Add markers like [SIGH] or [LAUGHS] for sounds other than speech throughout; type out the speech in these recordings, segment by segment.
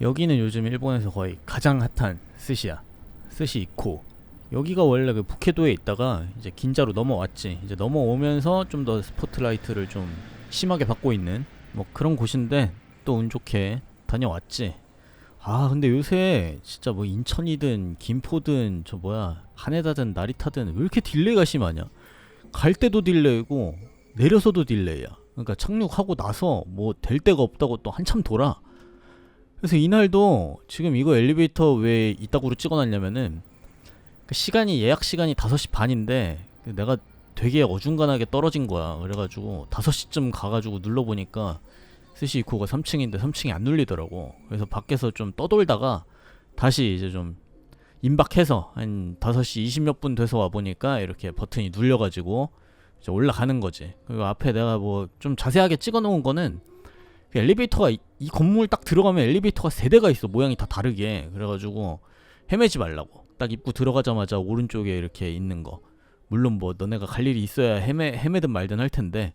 여기는 요즘 일본에서 거의 가장 핫한 스시야. 스시 이코. 여기가 원래 그 북해도에 있다가 이제 긴자로 넘어왔지. 이제 넘어오면서 좀 더 스포트라이트를 좀 심하게 받고 있는 뭐 그런 곳인데 또 운 좋게 다녀왔지. 아 근데 요새 진짜 뭐 인천이든 김포든 저 뭐야 하네다든 나리타든 왜 이렇게 딜레이가 심하냐? 갈 때도 딜레이고 내려서도 딜레이야. 그러니까 착륙하고 나서 뭐 될 데가 없다고 또 한참 돌아. 그래서 이날도 지금 이거 엘리베이터 왜 이따구로 찍어놨냐면은 그 시간이 예약 시간이 5시 반인데 그 내가 되게 어중간하게 떨어진 거야. 그래가지고 5시쯤 가가지고 눌러보니까 스시 이코가 3층인데 3층이 안 눌리더라고. 그래서 밖에서 좀 떠돌다가 다시 이제 좀 임박해서 한 5시 20몇 분 돼서 와보니까 이렇게 버튼이 눌려가지고 이제 올라가는 거지. 그리고 앞에 내가 뭐 좀 자세하게 찍어 놓은 거는 그 엘리베이터가 이, 이 건물 딱 들어가면 엘리베이터가 세 대가 있어. 모양이 다 다르게. 그래가지고 헤매지 말라고. 딱 입구 들어가자마자 오른쪽에 이렇게 있는 거. 물론 뭐 너네가 갈 일이 있어야 헤매 헤매든 말든 할 텐데.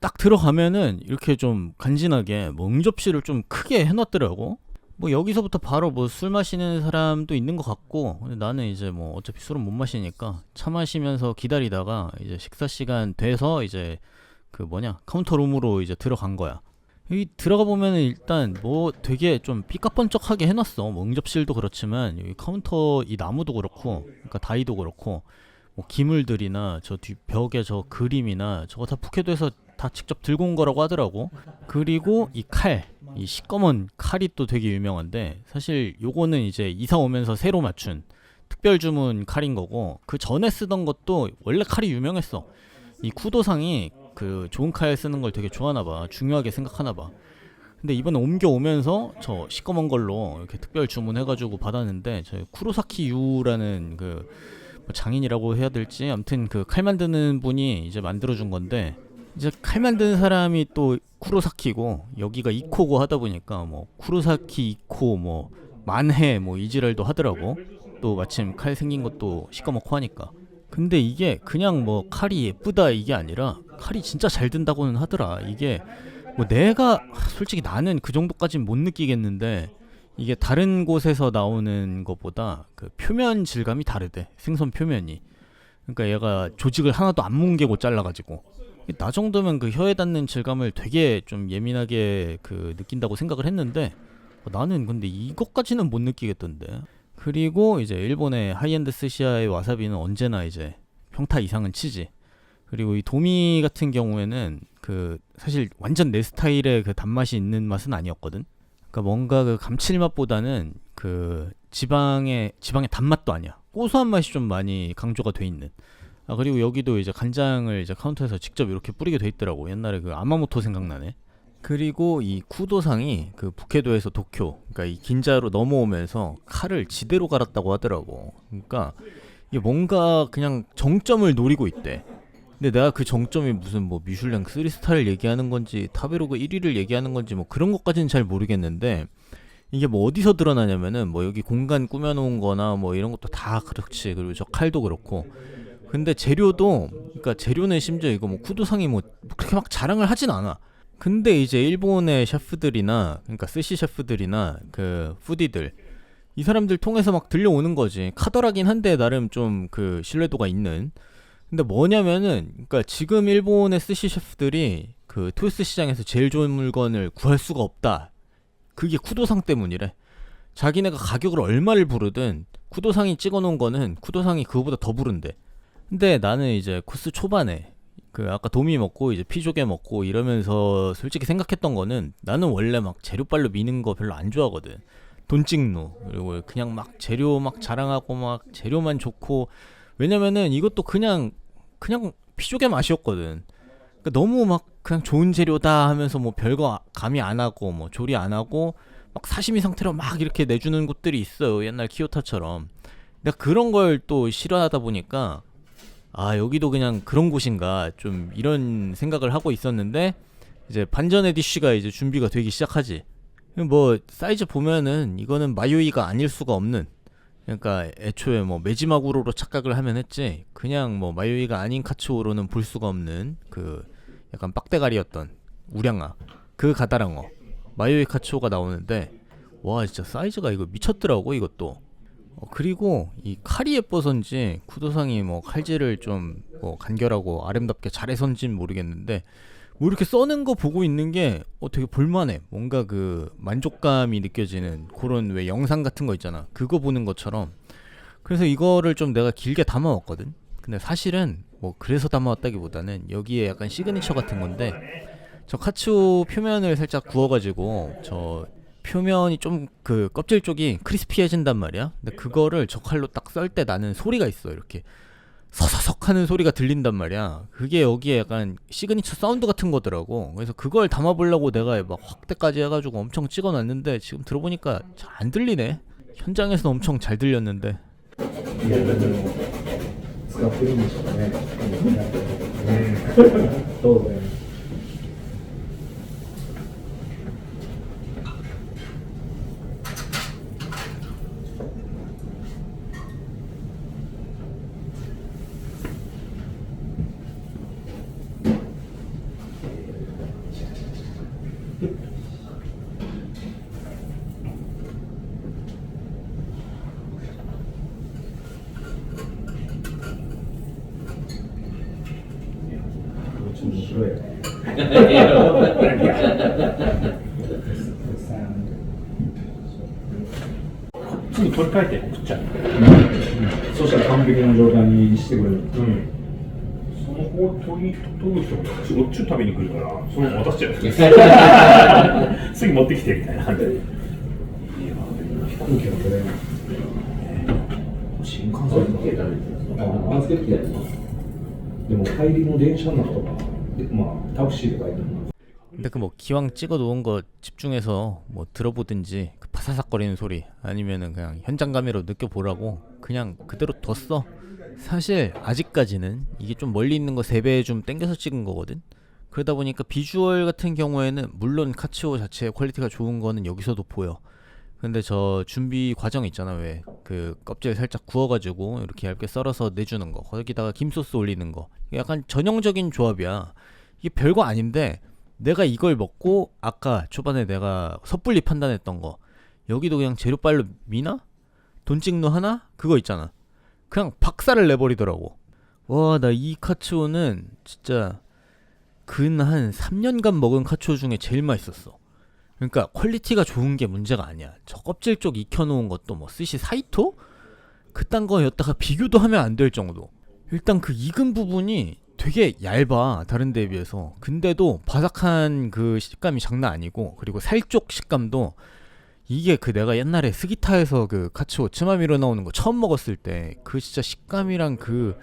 딱 들어가면은 이렇게 좀 간지나게 뭐 응접실을 좀 크게 해놨더라고. 뭐 여기서부터 바로 뭐 술 마시는 사람도 있는 것 같고 근데 나는 이제 뭐 어차피 술은 못 마시니까 차 마시면서 기다리다가 이제 식사 시간 돼서 이제 그 뭐냐 카운터 룸으로 이제 들어간 거야. 여기 들어가 보면은 일단 뭐 되게 좀 삐까뻔쩍하게 해놨어. 뭐 응접실도 그렇지만 여기 카운터 이 나무도 그렇고, 그러니까 다이도 그렇고, 뭐 기물들이나 저뒤 벽에 저 그림이나 저거 다 푸켓도에서 다 직접 들고 온 거라고 하더라고. 그리고 이 칼, 이 시꺼먼 칼이 또 되게 유명한데 사실 요거는 이제 이사 오면서 새로 맞춘 특별 주문 칼인 거고 그 전에 쓰던 것도 원래 칼이 유명했어. 이 쿠도상이 그 좋은 칼 쓰는 걸 되게 좋아하나 봐. 중요하게 생각하나 봐. 근데 이번에 옮겨오면서 저 시꺼먼 걸로 이렇게 특별 주문해가지고 받았는데 저 쿠로사키 유라는 그뭐 장인이라고 해야 될지 아무튼 그 칼 만드는 분이 이제 만들어준 건데 이제 칼 만드는 사람이 또 쿠로사키고 여기가 이코고 하다 보니까 뭐 쿠로사키 이코 뭐 만해 뭐 이지랄도 하더라고 또 마침 칼 생긴 것도 시꺼멓고 하니까 근데 이게 그냥 뭐 칼이 예쁘다 이게 아니라 칼이 진짜 잘 든다고는 하더라. 이게 뭐 내가 솔직히 나는 그 정도까진 못 느끼겠는데 이게 다른 곳에서 나오는 것보다 그 표면 질감이 다르대. 생선 표면이. 그러니까 얘가 조직을 하나도 안 뭉개고 잘라가지고. 나 정도면 그 혀에 닿는 질감을 되게 좀 예민하게 그 느낀다고 생각을 했는데 어, 나는 근데 이것까지는 못 느끼겠던데 그리고 이제 일본의 하이엔드 스시야의 와사비는 언제나 이제 평타 이상은 치지 그리고 이 도미 같은 경우에는 그 사실 완전 내 스타일의 그 단맛이 있는 맛은 아니었거든 그러니까 뭔가 그 감칠맛보다는 그 지방의 지방의 단맛도 아니야. 고소한 맛이 좀 많이 강조가 돼 있는. 아 그리고 여기도 이제 간장을 이제 카운터에서 직접 이렇게 뿌리게 돼 있더라고. 옛날에 그 아마모토 생각나네. 그리고 이 쿠도상이 그 북해도에서 도쿄, 그러니까 이 긴자로 넘어오면서 칼을 지대로 갈았다고 하더라고. 그러니까 이게 뭔가 그냥 정점을 노리고 있대. 근데 내가 그 정점이 무슨 뭐 미슐랭 3스타를 얘기하는 건지 타베로그 1위를 얘기하는 건지 뭐 그런 것까지는 잘 모르겠는데 이게 뭐 어디서 드러나냐면은 뭐 여기 공간 꾸며놓은 거나 뭐 이런 것도 다 그렇지 그리고 저 칼도 그렇고 근데 재료도 그러니까 재료는 심지어 이거 뭐 쿠도상이 뭐 그렇게 막 자랑을 하진 않아 근데 이제 일본의 셰프들이나 그러니까 스시 셰프들이나 그 푸디들 이 사람들 통해서 막 들려오는 거지 카더라긴 한데 나름 좀 그 신뢰도가 있는 근데 뭐냐면은 그러니까 지금 일본의 스시 셰프들이 그 토요스 시장에서 제일 좋은 물건을 구할 수가 없다. 그게 쿠도상 때문이래. 자기네가 가격을 얼마를 부르든 쿠도상이 찍어놓은 거는 쿠도상이 그거보다 더 부른대. 근데 나는 이제 코스 초반에 그 아까 도미 먹고 이제 피조개 먹고 이러면서 솔직히 생각했던 거는 나는 원래 막 재료빨로 미는 거 별로 안 좋아하거든. 돈 찍노 그리고 그냥 막 재료 막 자랑하고 막 재료만 좋고 왜냐면은 이것도 그냥 그냥 피조개 맛이었거든. 그러니까 너무 막 그냥 좋은 재료다 하면서 뭐 별거 감이 안 하고 뭐 조리 안 하고 막 사시미 상태로 막 이렇게 내주는 곳들이 있어요. 옛날 키오타처럼. 내가 그런 걸 또 싫어하다 보니까 아 여기도 그냥 그런 곳인가 좀 이런 생각을 하고 있었는데 이제 반전의 디쉬가 이제 준비가 되기 시작하지. 뭐 사이즈 보면은 이거는 마요이가 아닐 수가 없는 그러니까 애초에 뭐 메지마구로로 착각을 하면 했지 그냥 뭐 마요이가 아닌 카츠오로는 볼 수가 없는 그 약간 빡대가리였던 우량아 그 가다랑어 마요이 카츠오가 나오는데 와 진짜 사이즈가 이거 미쳤더라고 이것도 어, 그리고 이 칼이 예뻐서인지 구도상이 뭐 칼질을 좀 뭐 간결하고 아름답게 잘해서인지는 모르겠는데 뭐 이렇게 써는 거 보고 있는 게 어, 되게 볼만해. 뭔가 그 만족감이 느껴지는 그런 왜 영상 같은 거 있잖아. 그거 보는 것처럼. 그래서 이거를 좀 내가 길게 담아왔거든. 근데 사실은 뭐 그래서 담아왔다기보다는 여기에 약간 시그니처 같은 건데 저 카츠오 표면을 살짝 구워가지고 저 표면이 좀 그 껍질 쪽이 크리스피해진단 말이야. 근데 그거를 저 칼로 딱 썰 때 나는 소리가 있어. 이렇게 서서석 하는 소리가 들린단 말이야. 그게 여기에 약간 시그니처 사운드 같은 거더라고. 그래서 그걸 담아보려고 내가 막 확대까지 해가지고 엄청 찍어놨는데 지금 들어보니까 잘 안 들리네. 현장에서는 엄청 잘 들렸는데 すぐ取り替えて食っちゃう。そしたら完璧な状態にしてくれる。うん。その子を取り取る人も私、こっちを食べに来るから、その渡しちゃう。[LAUGHS] 次持ってきてみたいな。いや、でも飛行機は取れない。新幹線だでも帰りの電車の中とか、でまあタクシーで帰ったの 근데 그 뭐 기왕 찍어 놓은 거 집중해서 뭐 들어보든지 그 파사삭거리는 소리 아니면은 그냥 현장감으로 느껴보라고 그냥 그대로 뒀어. 사실 아직까지는 이게 좀 멀리 있는 거 세 배 좀 땡겨서 찍은 거거든. 그러다 보니까 비주얼 같은 경우에는 물론 카츠오 자체의 퀄리티가 좋은 거는 여기서도 보여. 근데 저 준비 과정 있잖아 왜 그 껍질 살짝 구워가지고 이렇게 얇게 썰어서 내주는 거 거기다가 김소스 올리는 거 약간 전형적인 조합이야 이게 별거 아닌데 내가 이걸 먹고 아까 초반에 내가 섣불리 판단했던 거 여기도 그냥 재료빨로 미나? 돈 찍노 하나? 그거 있잖아 그냥 박살을 내버리더라고 와 나 이 카츠오는 진짜 근 한 3년간 먹은 카츠오 중에 제일 맛있었어 그러니까 퀄리티가 좋은 게 문제가 아니야 저 껍질 쪽 익혀놓은 것도 뭐 스시 사이토? 그딴 거였다가 비교도 하면 안 될 정도 일단 그 익은 부분이 되게 얇아 다른 데에 비해서. 근데도 바삭한 그 식감이 장난 아니고 그리고 살쪽 식감도 이게 그 내가 옛날에 스기타에서 그 카츠오 츠마미로 나오는 거 처음 먹었을 때 그 진짜 식감이랑 그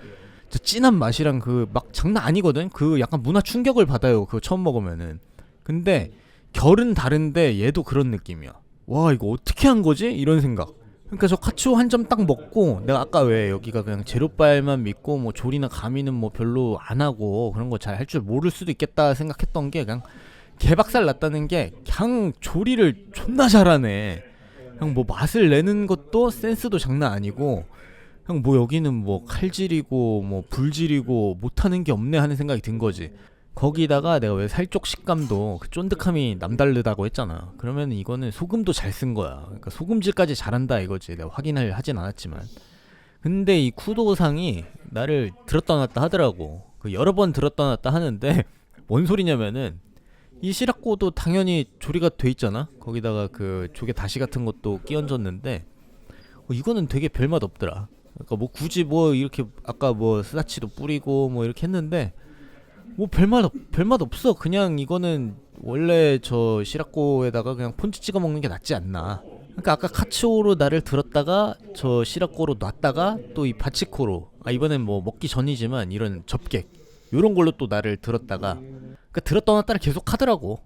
진짜 진한 맛이랑 그 막 장난 아니거든? 그 약간 문화 충격을 받아요 그거 처음 먹으면은. 근데 결은 다른데 얘도 그런 느낌이야. 와 이거 어떻게 한 거지? 이런 생각 그러니까 저 카츠오 한점 딱 먹고 내가 아까 왜 여기가 그냥 재료빨만 믿고 뭐 조리나 가미는 뭐 별로 안 하고 그런 거 잘 할 줄 모를 수도 있겠다 생각했던 게 그냥 개박살 났다는 게 그냥 조리를 존나 잘하네. 그냥 뭐 맛을 내는 것도 센스도 장난 아니고 그냥 뭐 여기는 뭐 칼질이고 뭐 불질이고 못하는 게 없네 하는 생각이 든 거지. 거기다가 내가 왜 살쪽 식감도 그 쫀득함이 남다르다고 했잖아. 그러면 이거는 소금도 잘 쓴 거야. 그러니까 소금질까지 잘한다 이거지. 내가 확인을 하진 않았지만. 근데 이 쿠도상이 나를 들었다 놨다 하더라고. 그 여러 번 들었다 놨다 하는데 [LAUGHS] 뭔 소리냐면은 이 시라코도 당연히 조리가 돼 있잖아. 거기다가 그 조개 다시 같은 것도 끼얹었는데 어, 이거는 되게 별맛 없더라. 그러니까 뭐 굳이 뭐 이렇게 아까 뭐 스다치도 뿌리고 뭐 이렇게 했는데 뭐 별맛 없, 별맛 없어. 그냥 이거는 원래 저 시라코에다가 그냥 폰치 찍어 먹는 게 낫지 않나. 그러니까 아까 카츠오로 나를 들었다가 저 시라코로 놨다가 또 이 바치코로 아 이번엔 뭐 먹기 전이지만 이런 접객 요런 걸로 또 나를 들었다가 그러니까 들었다 놨다를 계속 하더라고.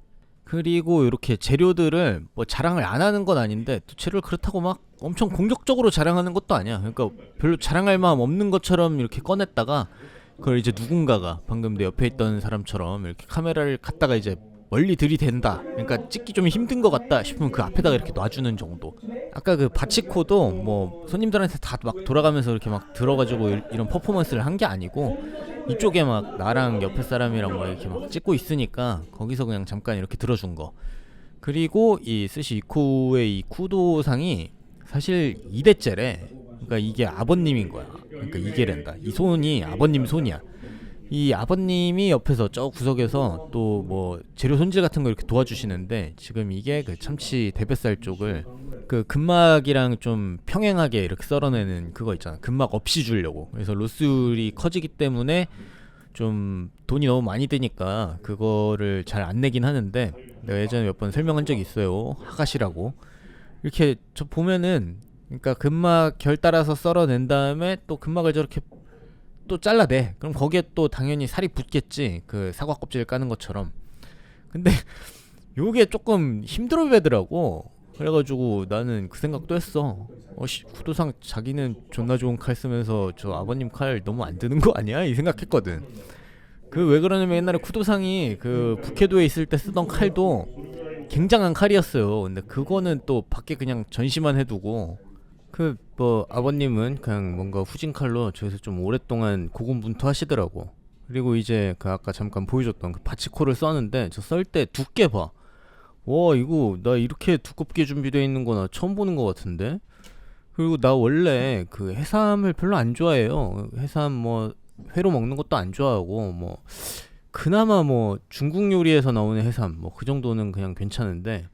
그리고 이렇게 재료들을 뭐 자랑을 안 하는 건 아닌데 또 재료를 그렇다고 막 엄청 공격적으로 자랑하는 것도 아니야. 그러니까 별로 자랑할 마음 없는 것처럼 이렇게 꺼냈다가 그걸 이제 누군가가 방금 내 옆에 있던 사람처럼 이렇게 카메라를 갖다가 이제 멀리 들이댄다. 그러니까 찍기 좀 힘든 것 같다 싶으면 그 앞에다가 이렇게 놔주는 정도. 아까 그 바치코도 뭐 손님들한테 다 막 돌아가면서 이렇게 막 들어가지고 이- 이런 퍼포먼스를 한 게 아니고 이쪽에 막 나랑 옆에 사람이랑 뭐 이렇게 막 찍고 있으니까 거기서 그냥 잠깐 이렇게 들어준 거. 그리고 이 스시 이코의 이 쿠도상이 사실 2대째래. 그러니까 이게 아버님인 거야. 그러니까 이게랜다. 이 손이 아버님 손이야. 이 아버님이 옆에서 저 구석에서 또 뭐 재료 손질 같은 거 이렇게 도와주시는데 지금 이게 그 참치 대뱃살 쪽을 그 근막이랑 좀 평행하게 이렇게 썰어내는 그거 있잖아. 근막 없이 주려고. 그래서 로스율이 커지기 때문에 좀 돈이 너무 많이 드니까 그거를 잘 안 내긴 하는데 내가 예전에 몇 번 설명한 적이 있어요. 하가시라고. 이렇게 저 보면은 그러니까 근막 결 따라서 썰어낸 다음에 또 근막을 저렇게 또 잘라내. 그럼 거기에 또 당연히 살이 붙겠지. 그 사과 껍질 까는 것처럼. 근데 [LAUGHS] 요게 조금 힘들어 보이더라고. 그래가지고 나는 그 생각도 했어. 어씨 구도상 자기는 존나 좋은 칼 쓰면서 저 아버님 칼 너무 안 드는 거 아니야? 이 생각했거든. 그 왜 그러냐면 옛날에 쿠도상이 그 북해도에 있을 때 쓰던 칼도 굉장한 칼이었어요. 근데 그거는 또 밖에 그냥 전시만 해두고 그 뭐 아버님은 그냥 뭔가 후진 칼로 저기서 좀 오랫동안 고군분투하시더라고. 그리고 이제 그 아까 잠깐 보여줬던 그 바치코를 써는데 저 썰 때 두께 봐. 와 이거 나 이렇게 두껍게 준비되어 있는 거나 처음 보는 것 같은데. 그리고 나 원래 그 해삼을 별로 안 좋아해요. 해삼 뭐 회로 먹는 것도 안 좋아하고 뭐 그나마 뭐 중국 요리에서 나오는 해삼 뭐 그 정도는 그냥 괜찮은데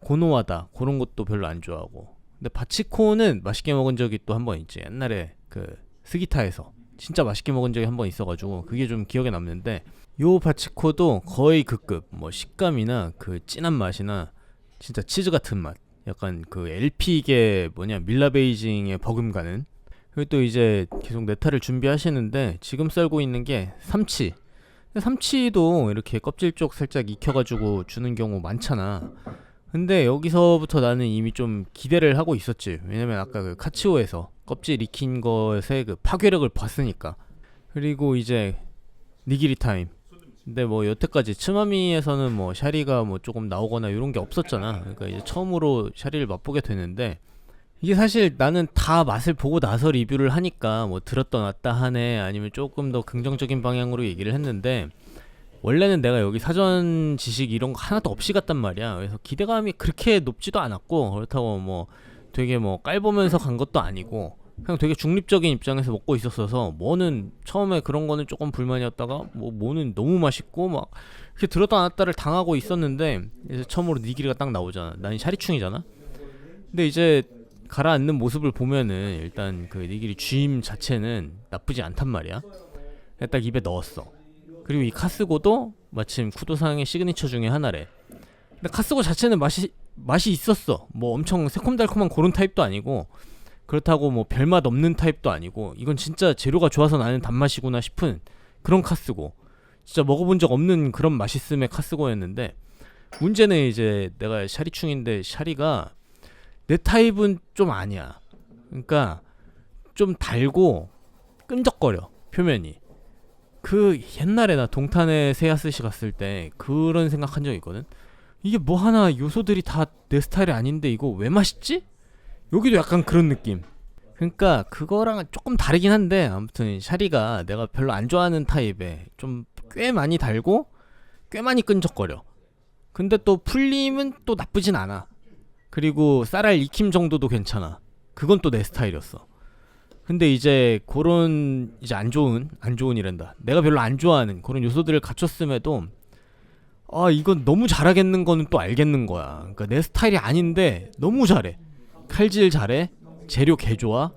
고노하다 그런 것도 별로 안 좋아하고 근데 바치코는 맛있게 먹은 적이 또 한 번 있지. 옛날에 그 스기타에서. 진짜 맛있게 먹은 적이 한 번 있어가지고 그게 좀 기억에 남는데 요 바치코도 거의 그 급. 뭐 식감이나 그 진한 맛이나 진짜 치즈 같은 맛. 약간 그 LP계 뭐냐 밀라 베이징에 버금가는. 그리고 또 이제 계속 네타를 준비하시는데 지금 썰고 있는 게 삼치. 삼치도 이렇게 껍질 쪽 살짝 익혀가지고 주는 경우 많잖아 근데 여기서부터 나는 이미 좀 기대를 하고 있었지. 왜냐면 아까 그 카치오에서 껍질 익힌 것의 그 파괴력을 봤으니까. 그리고 이제 니기리 타임. 근데 뭐 여태까지 츠마미에서는 뭐 샤리가 뭐 조금 나오거나 이런 게 없었잖아. 그러니까 이제 처음으로 샤리를 맛보게 되는데 이게 사실 나는 다 맛을 보고 나서 리뷰를 하니까 뭐 들었다 놨다 하네 아니면 조금 더 긍정적인 방향으로 얘기를 했는데 원래는 내가 여기 사전 지식 이런 거 하나도 없이 갔단 말이야 그래서 기대감이 그렇게 높지도 않았고 그렇다고 뭐 되게 뭐 깔보면서 간 것도 아니고 그냥 되게 중립적인 입장에서 먹고 있었어서 뭐는 처음에 그런 거는 조금 불만이었다가 뭐 뭐는 너무 맛있고 막 이렇게 들었다 놨다를 당하고 있었는데 이제 처음으로 니기리가 딱 나오잖아 난 샤리충이잖아 근데 이제 가라앉는 모습을 보면은 일단 그 니기리 쥐임 자체는 나쁘지 않단 말이야. 딱 입에 넣었어. 그리고 이 카스고도 마침 쿠도상의 시그니처 중에 하나래. 근데 카스고 자체는 맛이 맛이 있었어. 뭐 엄청 새콤달콤한 그런 타입도 아니고 그렇다고 뭐 별맛 없는 타입도 아니고 이건 진짜 재료가 좋아서 나는 단맛이구나 싶은 그런 카스고. 진짜 먹어본 적 없는 그런 맛있음의 카스고였는데 문제는 이제 내가 샤리충인데 샤리가 내 타입은 좀 아니야. 그러니까 좀 달고 끈적거려 표면이. 그 옛날에 나 동탄에 세아스시 갔을 때 그런 생각한 적 있거든. 이게 뭐 하나 요소들이 다 내 스타일이 아닌데 이거 왜 맛있지? 여기도 약간 그런 느낌. 그러니까 그거랑 조금 다르긴 한데 아무튼 샤리가 내가 별로 안 좋아하는 타입에 좀 꽤 많이 달고 꽤 많이 끈적거려. 근데 또 풀림은 또 나쁘진 않아. 그리고 쌀알 익힘 정도도 괜찮아. 그건 또 내 스타일이었어. 근데 이제 그런 이제 안 좋은 안 좋은 이란다. 내가 별로 안 좋아하는 그런 요소들을 갖췄음에도 아 이건 너무 잘하겠는 거는 또 알겠는 거야. 그러니까 내 스타일이 아닌데 너무 잘해. 칼질 잘해. 재료 개 좋아.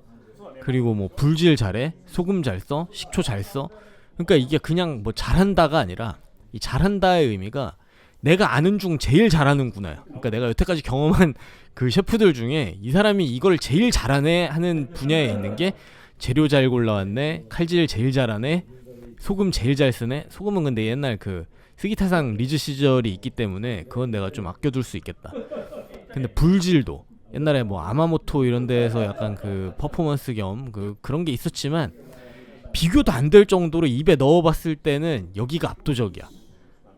그리고 뭐 불질 잘해. 소금 잘 써. 식초 잘 써. 그러니까 이게 그냥 뭐 잘한다가 아니라 이 잘한다의 의미가 내가 아는 중 제일 잘하는구나. 그러니까 내가 여태까지 경험한 그 셰프들 중에 이 사람이 이걸 제일 잘하네 하는 분야에 있는 게 재료 잘 골라왔네, 칼질 제일 잘하네, 소금 제일 잘 쓰네. 소금은 근데 옛날 그 스기타상 리즈 시절이 있기 때문에 그건 내가 좀 아껴둘 수 있겠다. 근데 불질도 옛날에 뭐 아마모토 이런 데에서 약간 그 퍼포먼스 겸 그 그런 게 있었지만 비교도 안 될 정도로 입에 넣어봤을 때는 여기가 압도적이야.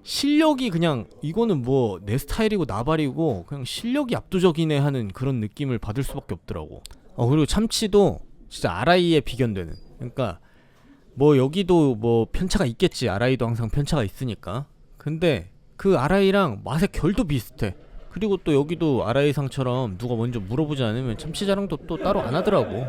실력이 그냥 이거는 뭐 내 스타일이고 나발이고 그냥 실력이 압도적이네 하는 그런 느낌을 받을 수밖에 없더라고. 어 그리고 참치도 진짜 아라이에 비견되는. 그러니까 뭐 여기도 뭐 편차가 있겠지. 아라이도 항상 편차가 있으니까. 근데 그 아라이랑 맛의 결도 비슷해. 그리고 또 여기도 아라이상처럼 누가 먼저 물어보지 않으면 참치 자랑도 또 따로 안 하더라고.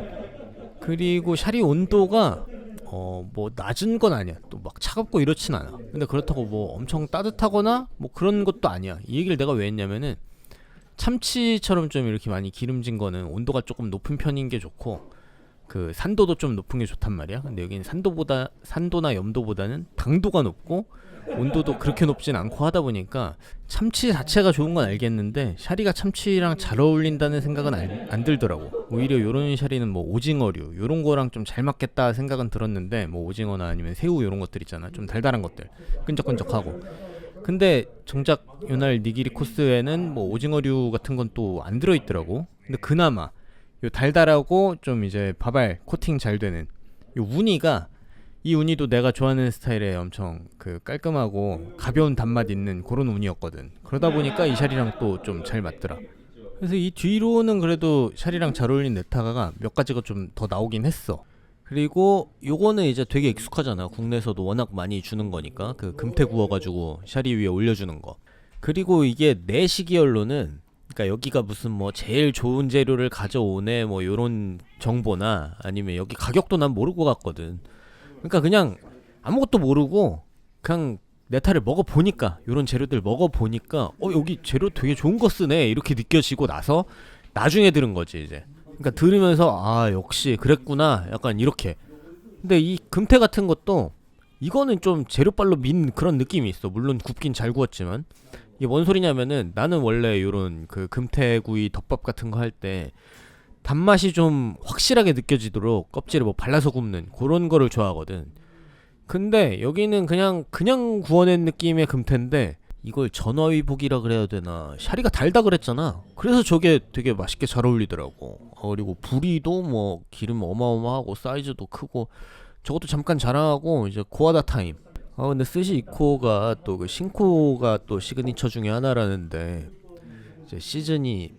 그리고 샤리 온도가 어 뭐 낮은 건 아니야. 또 막 차갑고 이렇진 않아. 근데 그렇다고 뭐 엄청 따뜻하거나 뭐 그런 것도 아니야. 이 얘기를 내가 왜 했냐면은 참치처럼 좀 이렇게 많이 기름진 거는 온도가 조금 높은 편인 게 좋고 그 산도도 좀 높은 게 좋단 말이야. 근데 여기는 산도보다 산도나 염도보다는 당도가 높고 온도도 그렇게 높진 않고 하다 보니까 참치 자체가 좋은 건 알겠는데 샤리가 참치랑 잘 어울린다는 생각은 안, 안 들더라고. 오히려 요런 샤리는 뭐 오징어류 요런 거랑 좀 잘 맞겠다 생각은 들었는데 뭐 오징어나 아니면 새우 요런 것들 있잖아. 좀 달달한 것들. 끈적끈적하고. 근데 정작 요날 니기리 코스에는 뭐 오징어류 같은 건 또 안 들어 있더라고. 근데 그나마 요 달달하고 좀 이제 밥알 코팅 잘 되는 요 우니가 이 우니도 내가 좋아하는 스타일의 엄청 그 깔끔하고 가벼운 단맛 있는 그런 우니였거든. 그러다 보니까 이 샤리랑 또 좀 잘 맞더라. 그래서 이 뒤로는 그래도 샤리랑 잘 어울린 네타가 몇 가지가 좀 더 나오긴 했어. 그리고 요거는 이제 되게 익숙하잖아. 국내에서도 워낙 많이 주는 거니까 그 금태 구워가지고 샤리 위에 올려주는 거. 그리고 이게 내 시기열로는 그러니까 여기가 무슨 뭐 제일 좋은 재료를 가져오네 뭐 요런 정보나 아니면 여기 가격도 난 모르고 갔거든. 그러니까 그냥 아무것도 모르고 그냥 네타를 먹어 보니까 요런 재료들 먹어 보니까 어 여기 재료 되게 좋은 거 쓰네 이렇게 느껴지고 나서 나중에 들은 거지 이제. 그러니까 들으면서 아 역시 그랬구나 약간 이렇게. 근데 이 금태 같은 것도 이거는 좀 재료빨로 민 그런 느낌이 있어. 물론 굽긴 잘 구웠지만 이게 뭔 소리냐면은 나는 원래 요런 그 금태구이 덮밥 같은 거 할 때 단맛이 좀 확실하게 느껴지도록 껍질에 뭐 발라서 굽는 그런 거를 좋아하거든. 근데 여기는 그냥 그냥 구워낸 느낌의 금태인데 이걸 전어위복이라 그래야 되나 샤리가 달다 그랬잖아. 그래서 저게 되게 맛있게 잘 어울리더라고. 어, 그리고 부리도 뭐 기름 어마어마하고 사이즈도 크고 저것도 잠깐 자랑하고 이제 고아다 타임. 아 근데 스시 이코가 또 그 신코가 또 시그니처 중에 하나라는데 이제 시즌이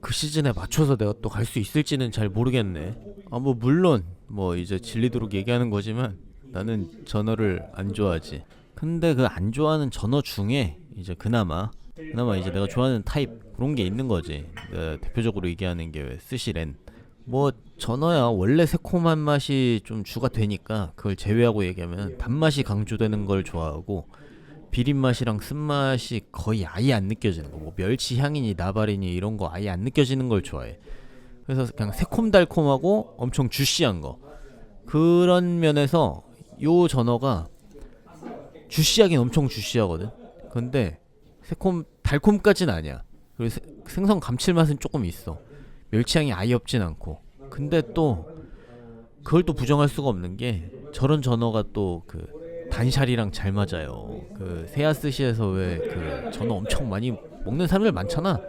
그 시즌에 맞춰서 내가 또 갈 수 있을지는 잘 모르겠네. 아 뭐 물론 뭐 이제 질리도록 얘기하는 거지만 나는 전어를 안 좋아하지. 근데 그 안 좋아하는 전어 중에 이제 그나마 그나마 이제 내가 좋아하는 타입 그런 게 있는 거지. 그 대표적으로 얘기하는 게 왜 스시렌. 뭐 전어야 원래 새콤한 맛이 좀 주가 되니까 그걸 제외하고 얘기하면 단맛이 강조되는 걸 좋아하고 비린 맛이랑 쓴맛이 거의 아예 안 느껴지는 거. 뭐 멸치 향이니 나발이니 이런 거 아예 안 느껴지는 걸 좋아해. 그래서 그냥 새콤달콤하고 엄청 주시한 거. 그런 면에서 요 전어가 주시하긴 엄청 주시하거든. 근데 새콤 달콤까진 아니야. 그리고 세- 생선 감칠맛은 조금 있어. 멸치향이 아예 없진 않고. 근데 또 그걸 또 부정할 수가 없는 게 저런 전어가 또그 단샬이랑 잘 맞아요. 그 세아스시에서 왜 그 전어 엄청 많이 먹는 사람들 많잖아.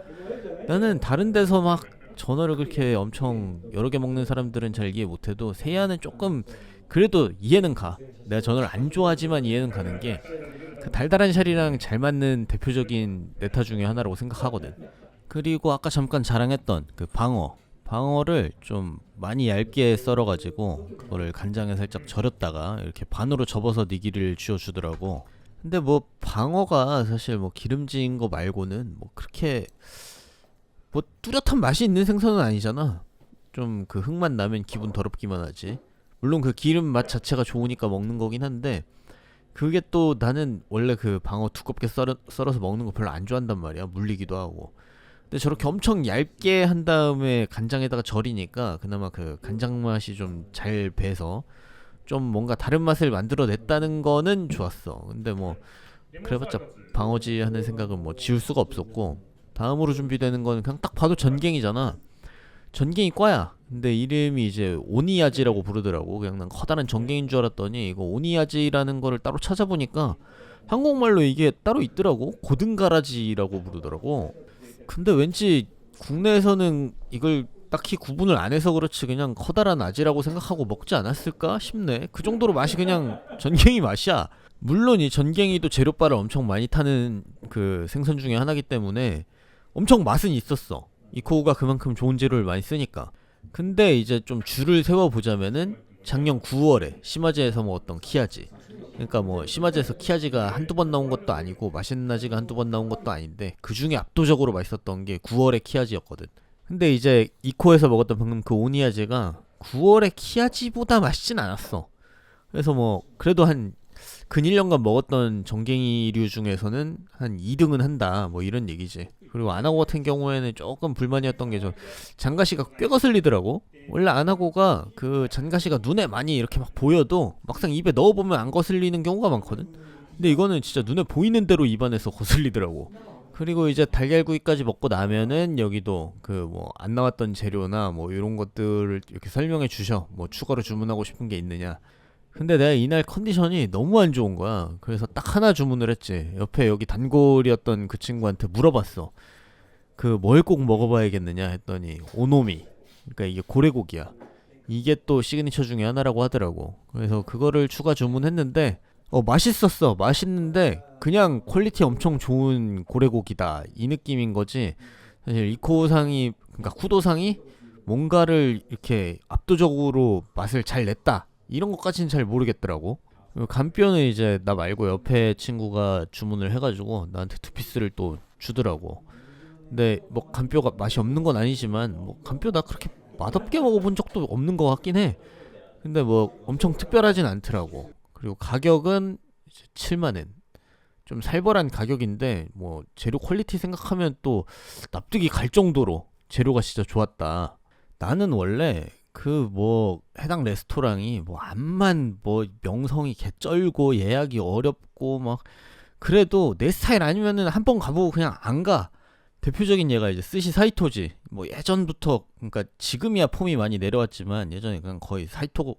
나는 다른 데서 막 전어를 그렇게 엄청 여러 개 먹는 사람들은 잘 이해 못해도 세아는 조금 그래도 이해는 가. 내가 전어를 안 좋아하지만 이해는 가는 게 그 달달한 샬이랑 잘 맞는 대표적인 네타 중에 하나라고 생각하거든. 그리고 아까 잠깐 자랑했던 그 방어. 방어를 좀 많이 얇게 썰어가지고 그거를 간장에 살짝 절였다가 이렇게 반으로 접어서 니기를 쥐어주더라고. 근데 뭐 방어가 사실 뭐 기름진 거 말고는 뭐 그렇게 뭐 뚜렷한 맛이 있는 생선은 아니잖아. 좀 그 흙만 나면 기분 더럽기만 하지. 물론 그 기름 맛 자체가 좋으니까 먹는 거긴 한데 그게 또 나는 원래 그 방어 두껍게 썰어, 썰어서 먹는 거 별로 안 좋아한단 말이야. 물리기도 하고. 근데 저렇게 엄청 얇게 한 다음에 간장에다가 절이니까 그나마 그 간장 맛이 좀 잘 배서 좀 뭔가 다른 맛을 만들어냈다는 거는 좋았어. 근데 뭐 그래봤자 방어지 하는 생각은 뭐 지울 수가 없었고 다음으로 준비되는 거는 그냥 딱 봐도 전갱이잖아. 전갱이 과야. 근데 이름이 이제 오니야지라고 부르더라고. 그냥 난 커다란 전갱인 줄 알았더니 이거 오니야지라는 거를 따로 찾아보니까 한국말로 이게 따로 있더라고. 고등가라지라고 부르더라고. 근데 왠지 국내에서는 이걸 딱히 구분을 안 해서 그렇지 그냥 커다란 아지라고 생각하고 먹지 않았을까 싶네. 그 정도로 맛이 그냥 전갱이 맛이야. 물론 이 전갱이도 재료바를 엄청 많이 타는 그 생선 중에 하나기 때문에 엄청 맛은 있었어. 이코우가 그만큼 좋은 재료를 많이 쓰니까. 근데 이제 좀 줄을 세워 보자면은 작년 9월에 시마제에서 먹었던 키아지. 그러니까 뭐 시마즈에서 키아지가 한두 번 나온 것도 아니고 맛있는 나지가 한두 번 나온 것도 아닌데 그 중에 압도적으로 맛있었던 게 9월의 키아지였거든. 근데 이제 이코에서 먹었던 방금 그 오니아제가 9월의 키아지보다 맛있진 않았어. 그래서 뭐 그래도 한 근 1년간 먹었던 정갱이류 중에서는 한 2등은 한다. 뭐 이런 얘기지. 그리고 아나고 같은 경우에는 조금 불만이었던 게저 장가시가 꽤 거슬리더라고. 원래 아나고가 그 잔가시가 눈에 많이 이렇게 막 보여도 막상 입에 넣어보면 안 거슬리는 경우가 많거든. 근데 이거는 진짜 눈에 보이는 대로 입안에서 [LAUGHS] 거슬리더라고. 그리고 이제 달걀구이까지 먹고 나면은 여기도 그 뭐 안 나왔던 재료나 뭐 이런 것들을 이렇게 설명해 주셔. 뭐 추가로 주문하고 싶은 게 있느냐. 근데 내가 이날 컨디션이 너무 안 좋은 거야. 그래서 딱 하나 주문을 했지. 옆에 여기 단골이었던 그 친구한테 물어봤어. 그 뭘 꼭 먹어봐야겠느냐 했더니 오노미. 그러니까 이게 고래고기야. 이게 또 시그니처 중에 하나라고 하더라고. 그래서 그거를 추가 주문했는데 어 맛있었어. 맛있는데 그냥 퀄리티 엄청 좋은 고래고기다. 이 느낌인 거지. 사실 이코상이 그러니까 쿠도상이 뭔가를 이렇게 압도적으로 맛을 잘 냈다. 이런 것까지는 잘 모르겠더라고. 간뼈는 이제 나 말고 옆에 친구가 주문을 해가지고 나한테 두 피스를 또 주더라고. 근데 뭐 간뼈가 맛이 없는 건 아니지만 뭐 간뼈 나 그렇게 맛없게 먹어본 적도 없는 것 같긴 해. 근데 뭐 엄청 특별하진 않더라고. 그리고 가격은 이제 7만 엔. 좀 살벌한 가격인데 뭐 재료 퀄리티 생각하면 또 납득이 갈 정도로 재료가 진짜 좋았다. 나는 원래 그 뭐 해당 레스토랑이 뭐 암만 뭐 명성이 개쩔고 예약이 어렵고 막 그래도 내 스타일 아니면은 한 번 가보고 그냥 안 가. 대표적인 예가 이제 스시 사이토지. 뭐 예전부터 그러니까 지금이야 폼이 많이 내려왔지만 예전에 그냥 거의 사이토가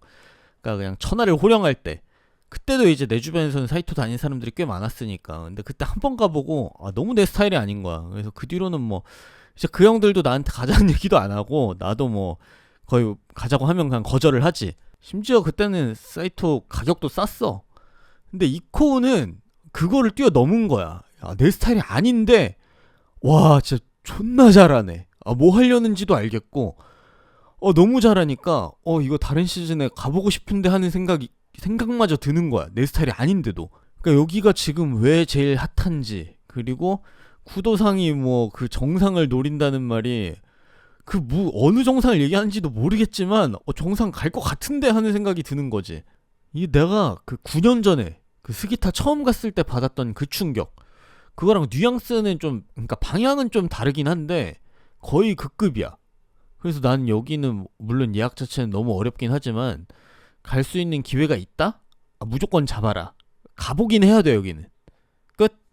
그냥 천하를 호령할 때 그때도 이제 내 주변에서는 사이토 다닌 사람들이 꽤 많았으니까. 근데 그때 한 번 가보고 아, 너무 내 스타일이 아닌 거야. 그래서 그 뒤로는 뭐 이제 그 형들도 나한테 가자는 [LAUGHS] 얘기도 안 하고 나도 뭐 거의 가자고 하면 그냥 거절을 하지. 심지어 그때는 사이토 가격도 쌌어. 근데 이코는 그거를 뛰어넘은 거야. 야, 내 스타일이 아닌데 와 진짜 존나 잘하네. 아, 뭐 하려는지도 알겠고 어 너무 잘하니까 어 이거 다른 시즌에 가보고 싶은데 하는 생각이 생각마저 드는 거야. 내 스타일이 아닌데도. 그러니까 여기가 지금 왜 제일 핫한지 그리고 구도상이 뭐 그 정상을 노린다는 말이 그뭐 어느 정상을 얘기하는지도 모르겠지만 어, 정상 갈 것 같은데 하는 생각이 드는 거지. 이 내가 그 9년 전에 그 스기타 처음 갔을 때 받았던 그 충격. 그거랑 뉘앙스는 좀 그러니까 방향은 좀 다르긴 한데 거의 그 급이야. 그래서 난 여기는 물론 예약 자체는 너무 어렵긴 하지만 갈 수 있는 기회가 있다? 아, 무조건 잡아라. 가보긴 해야 돼 여기는. 끝.